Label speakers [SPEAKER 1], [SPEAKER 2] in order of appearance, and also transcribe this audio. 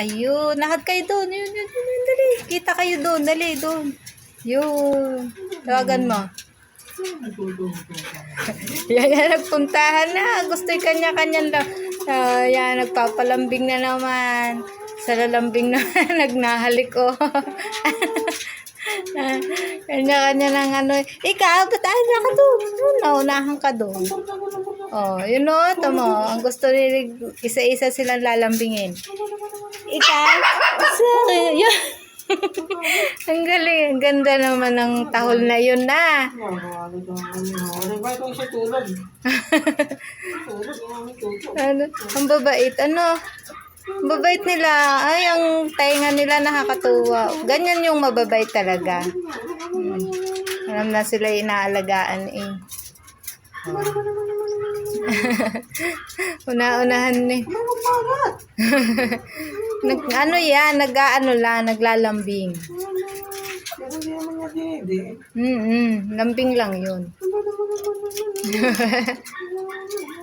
[SPEAKER 1] Ayun, lahat kayo doon. Yun, yun, yun, yun, dali. Kita kayo doon, dali, doon. Yun. Tawagan mo. yan, yan, nagpuntahan na. Gusto yung kanya-kanyan lang. Ah, yan, nagpapalambing na naman. Sa lalambing na, nagnahalik ko. Kanya-kanya lang ano. Ikaw, ba't ayaw ka doon? Doon, naunahan ka doon. Oh, yun o, tamo. Ang gusto nila, isa-isa silang lalambingin. Ikaw, sorry. Ang galing. Ang ganda naman ng tahol na yun na.
[SPEAKER 2] Ano.
[SPEAKER 1] Ano, ang babait. Ano? Ang babait nila. Ay, ang tainga nila nakakatuwa. Ganyan yung mababait talaga. Hmm. Alam na sila inaalagaan eh. Una-unahan eh. Nag, ano yan, nag-ano lang, naglalambing.
[SPEAKER 2] Pero hindi naman niya hindi.
[SPEAKER 1] Mm-mm, lambing lang yun.